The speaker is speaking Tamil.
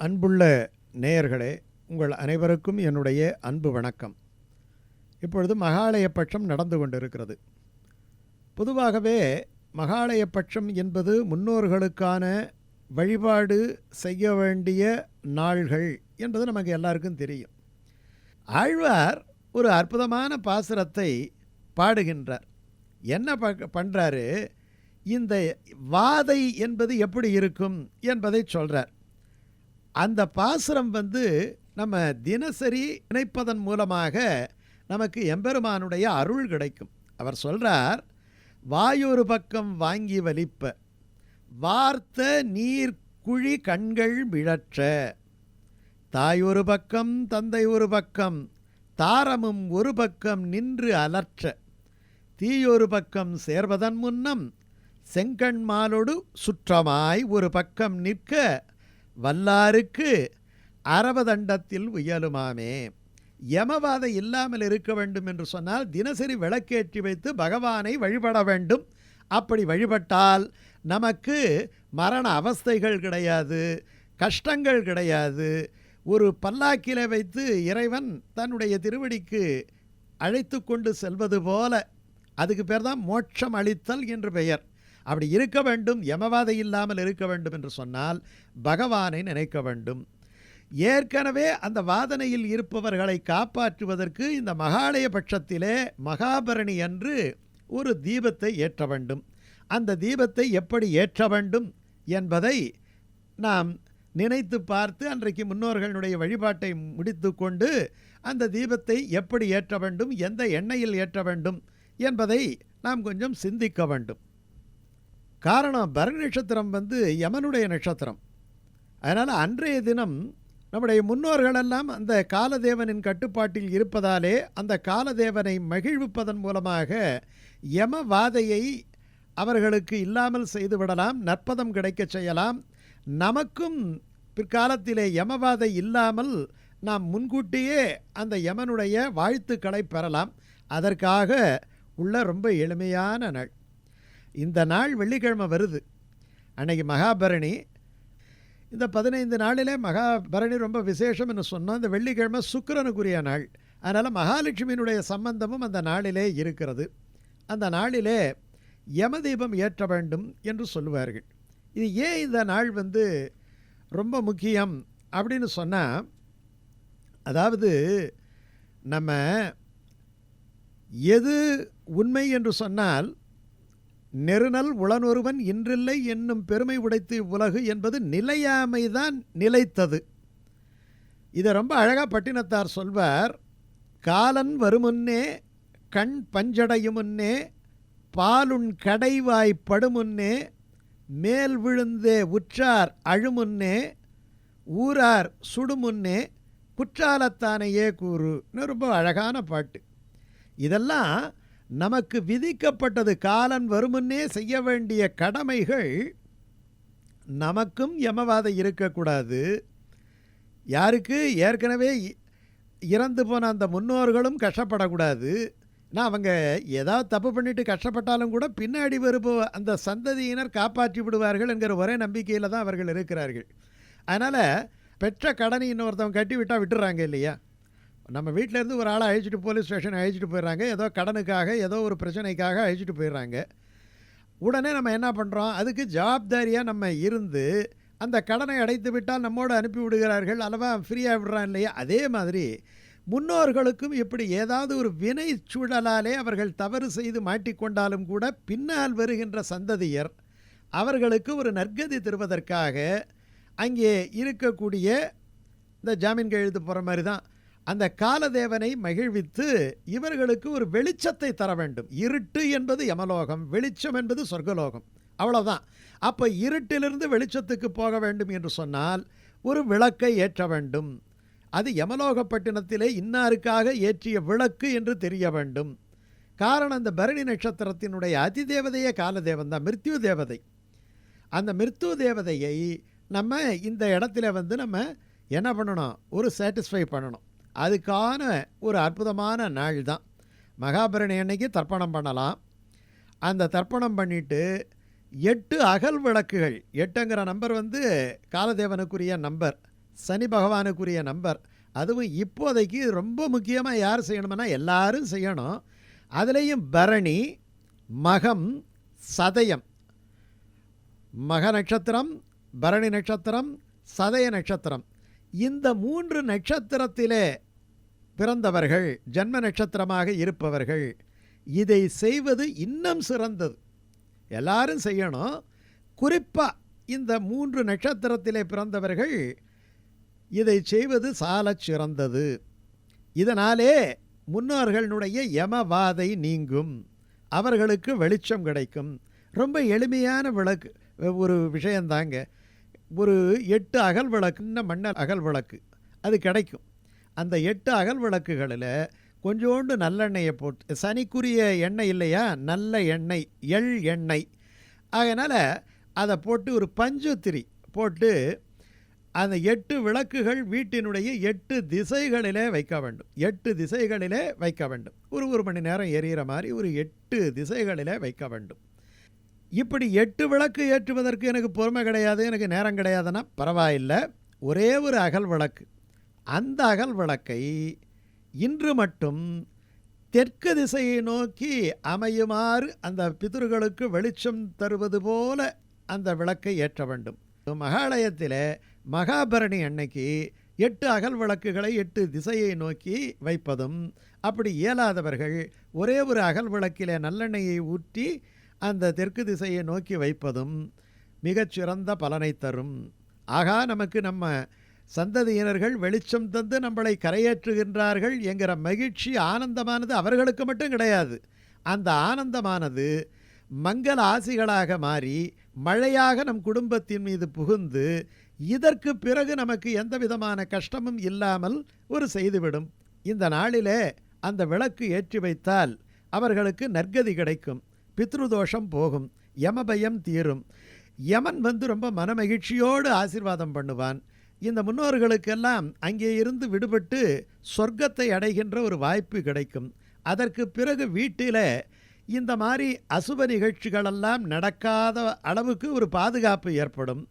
அன்புள்ள நேயர்களே உங்கள் அனைவருக்கும் என்னுடைய அன்பு வணக்கம். இப்பொழுது மகாலய பட்சம் நடந்து கொண்டிருக்கிறது. பொதுவாகவே மகாலய பட்சம் என்பது முன்னோர்களுக்கான வழிபாடு செய்ய வேண்டிய நாள்கள் என்பது நமக்கு எல்லாருக்கும் தெரியும். ஆழ்வார் ஒரு அற்புதமான பாசுரத்தை பாடுகின்றார். என்ன ப பண்ணுறாரு இந்த வாதை என்பது எப்படி இருக்கும் என்பதை சொல்கிறார் அந்த பாசுரம் வந்து நம்ம தினசரி நினைப்பதன் மூலமாக நமக்கு எம்பெருமானுடைய அருள் கிடைக்கும். அவர் சொல்கிறார் வாயொரு பக்கம் வாங்கி வலிப்ப வார்த்த நீர் குழி கண்கள் மிழற்ற தாயொரு பக்கம் தந்தை ஒரு பக்கம் தாரமும் ஒரு பக்கம் நின்று அலற்ற தீயொரு பக்கம் சேர்வதன் முன்னம் செங்கண்மாலொடு சுற்றமாய் ஒரு பக்கம் நிற்க வல்லாருக்கு அரபதண்டத்தில் உயலுமாமே. யமவாதை இல்லாமல் இருக்க வேண்டும் என்று சொன்னால் தினசரி விளக்கேற்றி வைத்து பகவானை வழிபட வேண்டும். அப்படி வழிபட்டால் நமக்கு மரண அவஸ்தைகள் கிடையாது கஷ்டங்கள் கிடையாது. ஒரு பல்லாக்கில வைத்து இறைவன் தன்னுடைய திருவடிக்கு அழைத்து கொண்டு செல்வது போல அதுக்கு பேர் தான் மோட்சம் அளித்தல் என்று பெயர். அப்படி இருக்க வேண்டும் யமவாதை இல்லாமல் இருக்க வேண்டும் என்று சொன்னால் பகவானை நினைக்க வேண்டும். ஏற்கனவே அந்த வாதனையில் இருப்பவர்களை காப்பாற்றுவதற்கு இந்த மகாலய பட்சத்திலே மகாபரணி அன்று ஒரு தீபத்தை ஏற்ற வேண்டும். அந்த தீபத்தை எப்படி ஏற்ற வேண்டும் என்பதை நாம் நினைத்து பார்த்து அன்றைக்கு முன்னோர்களுடைய வழிபாட்டை முடித்து கொண்டு அந்த தீபத்தை எப்படி ஏற்ற வேண்டும் எந்த எண்ணெயில் ஏற்ற வேண்டும் என்பதை நாம் கொஞ்சம் சிந்திக்க வேண்டும். காரணம் பரணி நட்சத்திரம் வந்து யமனுடைய நட்சத்திரம். அதனால் அன்றைய தினம் நம்முடைய முன்னோர்களெல்லாம் அந்த காலதேவனின் கட்டுப்பாட்டில் இருப்பதாலே அந்த காலதேவனை மகிழ்விப்பதன் மூலமாக யமவாதையை அவர்களுக்கு இல்லாமல் செய்துவிடலாம் நற்பதம் கிடைக்கச் செய்யலாம். நமக்கும் பிற்காலத்திலே யமவாதை இல்லாமல் நாம் முன்கூட்டியே அந்த யமனுடைய வாழ்த்துக்களை பெறலாம். அதற்காக உள்ள ரொம்ப எளிமையான நாள். இந்த நாள் வெள்ளிக்கிழமை வருது. அன்னைக்கு மகாபரணி. இந்த பதினைந்து நாளிலே மகாபரணி ரொம்ப விசேஷம்னு சொன்னோம் இந்த வெள்ளிக்கிழமை சுக்கிரனுக்குரிய நாள். அதனால் மகாலட்சுமியினுடைய சம்பந்தமும் அந்த நாளிலே இருக்கிறது. அந்த நாளிலே யமதீபம் ஏற்ற வேண்டும் என்று சொல்லுவார்கள். இது ஏன் இந்த நாள் வந்து ரொம்ப முக்கியம் அப்படின்னு சொன்னால் அதாவது நம்ம எது உண்மை என்று சொன்னால் நெருநல் உளனொருவன் இன்றில்லை என்னும் பெருமை உடைத்து உலகு என்பது நிலையாமைதான் நிலைத்தது. இதை ரொம்ப அழகாக பட்டினத்தார் சொல்வார் காலன் வருமுன்னே கண் பஞ்சடையுமுன்னே பாலுண் கடைவாய் படுமுன்னே மேல் விழுந்தே உற்றார் அழுமுன்னே ஊரார் சுடுமுன்னே குற்றாலத்தானையே கூறுன்னு ரொம்ப அழகான பாட்டு. இதெல்லாம் நமக்கு விதிக்கப்பட்டது காலன் வருமுன்னே செய்ய வேண்டிய கடமைகள் நமக்கும் யமவாதை இருக்கக்கூடாது. யாருக்கு? ஏற்கனவே இறந்து போன அந்த முன்னோர்களும் கஷ்டப்படக்கூடாது. நான் அவங்க ஏதாவது தப்பு பண்ணிட்டு கஷ்டப்பட்டாலும் கூட பின்னாடி வருபோ அந்த சந்ததியினர் காப்பாற்றி விடுவார்கள் என்கிற ஒரே நம்பிக்கையில் தான் அவர்கள் இருக்கிறார்கள். அதனால் பெற்ற கடனை இன்னொருத்தவங்க கட்டி விட்டால் விட்டுறாங்க இல்லையா? நம்ம வீட்டிலேருந்து ஒரு ஆளை அழைச்சிட்டு போலீஸ் ஸ்டேஷன் அழைச்சிட்டு போயிடுறாங்க. ஏதோ கடனுக்காக ஏதோ ஒரு பிரச்சனைக்காக அழைச்சிட்டு போயிடுறாங்க. உடனே நம்ம என்ன பண்ணுறோம் அதுக்கு ஜவாப்தாரியாக நம்ம இருந்து அந்த கடனை அடைத்து விட்டால் நம்மோடு அனுப்பி விடுகிறார்கள். அல்லவா ஃப்ரீயாக விடுறான் இல்லையா? அதே மாதிரி முன்னோர்களுக்கும் இப்படி ஏதாவது ஒரு வினை சூழலாலே அவர்கள் தவறு செய்து மாட்டிக்கொண்டாலும் கூட பின்னால் வருகின்ற சந்ததியர் அவர்களுக்கு ஒரு நற்கதி தருவதற்காக அங்கே இருக்கக்கூடிய இந்த ஜாமீன் கையெழுத்து போகிற மாதிரி தான். அந்த காலதேவனை மகிழ்வித்து இவர்களுக்கு ஒரு வெளிச்சத்தை தர வேண்டும். இருட்டு என்பது யமலோகம் வெளிச்சம் என்பது சொர்க்கலோகம். அவ்வளோதான் அப்போ இருட்டிலிருந்து வெளிச்சத்துக்கு போக வேண்டும் என்று சொன்னால் ஒரு விளக்கை ஏற்ற வேண்டும். அது யமலோகப்பட்டினத்திலே இன்னாருக்காக ஏற்றிய விளக்கு என்று தெரிய வேண்டும். காரணம் அந்த பரணி நட்சத்திரத்தினுடைய அதிதேவதையே காலதேவன் தான் மிருத்யு தேவதை. அந்த மிருத்யு தேவதையை நம்ம இந்த இடத்துல வந்து நம்ம என்ன பண்ணணும்? ஒரு சாட்டிஸ்ஃபை பண்ணணும். அதுக்கான ஒரு அற்புதமான நாள் தான் மகாபரணி அன்னைக்கு தர்ப்பணம் பண்ணலாம். அந்த தர்ப்பணம் பண்ணிட்டு எட்டு அகல் விளக்குகள் எட்டுங்கிற நம்பர் வந்து காலதேவனுக்குரிய நம்பர் சனி பகவானுக்குரிய நம்பர் அதுவும் இப்போதைக்கு ரொம்ப முக்கியமாக யார் செய்யணும்னா எல்லாரும் செய்யணும். அதுலேயும் பரணி மகம் சதயம். மக நட்சத்திரம் பரணி நட்சத்திரம் சதய நட்சத்திரம். இந்த மூன்று நட்சத்திரத்திலே பிறந்தவர்கள் ஜன்ம நட்சத்திரமாக இருப்பவர்கள் இதை செய்வது இன்னும் சிறந்தது. எல்லாரும் செய்யணும். குறிப்பாக இந்த மூன்று நட்சத்திரத்திலே பிறந்தவர்கள் இதை செய்வது சாலச் சிறந்தது. இதனாலே முன்னோர்களுடைய யமவாதை நீங்கும். அவர்களுக்கு வெளிச்சம் கிடைக்கும். ரொம்ப எளிமையான விளக்கு ஒரு விஷயந்தாங்க. ஒரு எட்டு அகல் விளக்குன்னு மண்ணல் அகல் விளக்கு அது கிடைக்கும். அந்த எட்டு அகல் விளக்குகளில் கொஞ்சோண்டு நல்லெண்ணெயை போட்டு சனிக்குரிய எண்ணெய் இல்லையா? நல்ல எண்ணெய் எள் எண்ணெய். அதனால் அதை போட்டு ஒரு பஞ்சுத்திரி போட்டு அந்த எட்டு விளக்குகள் வீட்டினுடைய எட்டு திசைகளிலே வைக்க வேண்டும். எட்டு திசைகளிலே வைக்க வேண்டும். ஒரு ஒரு மணி நேரம் எரியிற மாதிரி ஒரு எட்டு திசைகளிலே வைக்க வேண்டும். இப்படி எட்டு விளக்கு ஏற்றுவதற்கு எனக்கு பொறுமை கிடையாது எனக்கு நேரம் கிடையாதுன்னா பரவாயில்லை. ஒரே ஒரு அகல் விளக்கு. அந்த அகல் விளக்கை இன்று மட்டும் தெற்கு திசையை நோக்கி அமையுமாறு அந்த பிதர்களுக்கு வெளிச்சம் தருவது போல அந்த விளக்கை ஏற்ற வேண்டும். மகாலயத்தில் மகாபரணி அன்னைக்கு எட்டு அகல் விளக்குகளை எட்டு திசையை நோக்கி வைப்பதும் அப்படி இயலாதவர்கள் ஒரே ஒரு அகல் விளக்கிலே நல்லெண்ணெயை ஊற்றி அந்த தெற்கு திசையை நோக்கி வைப்பதும் மிகச்சிறந்த பலனை தரும். ஆகா நமக்கு நம்ம சந்ததியினர்கள் வெளிச்சம் தந்து நம்மளை கரையேற்றுகின்றார்கள் என்கிற மகிழ்ச்சி ஆனந்தமானது அவர்களுக்கு மட்டும் கிடையாது. அந்த ஆனந்தமானது மங்கள ஆசிகளாக மாறி மழையாக நம் குடும்பத்தின் மீது புகுந்து இதற்கு பிறகு நமக்கு எந்த விதமான கஷ்டமும் இல்லாமல் ஒரு செய்துவிடும். இந்த நாளிலே அந்த விளக்கு ஏற்றி வைத்தால் அவர்களுக்கு நற்கதி கிடைக்கும். பித்ருதோஷம் போகும். யமபயம் தீரும். யமன் வந்து ரொம்ப மனமகிழ்ச்சியோடு ஆசீர்வாதம் பண்ணுவான். இந்த முன்னோர்களுக்கெல்லாம் அங்கே இருந்து விடுபட்டு சொர்க்கத்தை அடைகின்ற ஒரு வாய்ப்பு கிடைக்கும். அதற்கு பிறகு வீட்டில் இந்த மாதிரி அசுப நிகழ்ச்சிகளெல்லாம் நடக்காத அளவுக்கு ஒரு பாதுகாப்பு ஏற்படும்.